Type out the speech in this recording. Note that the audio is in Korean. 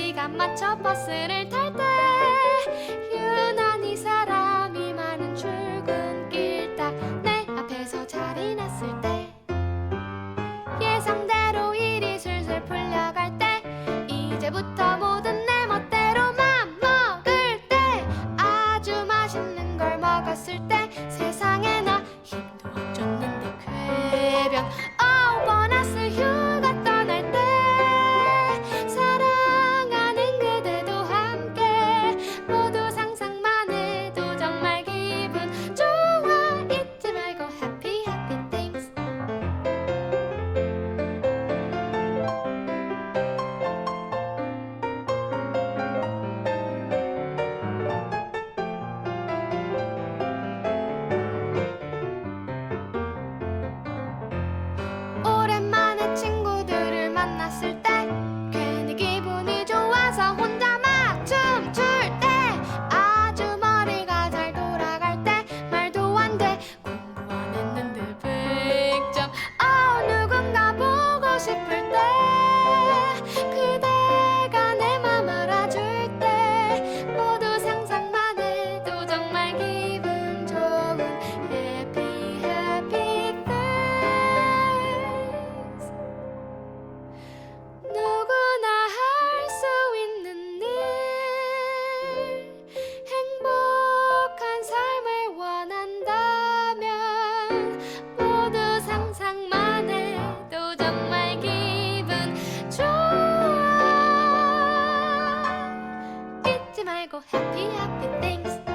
시간 맞춰 버스를 탈 때 유난히 사랑 말고 happy happy things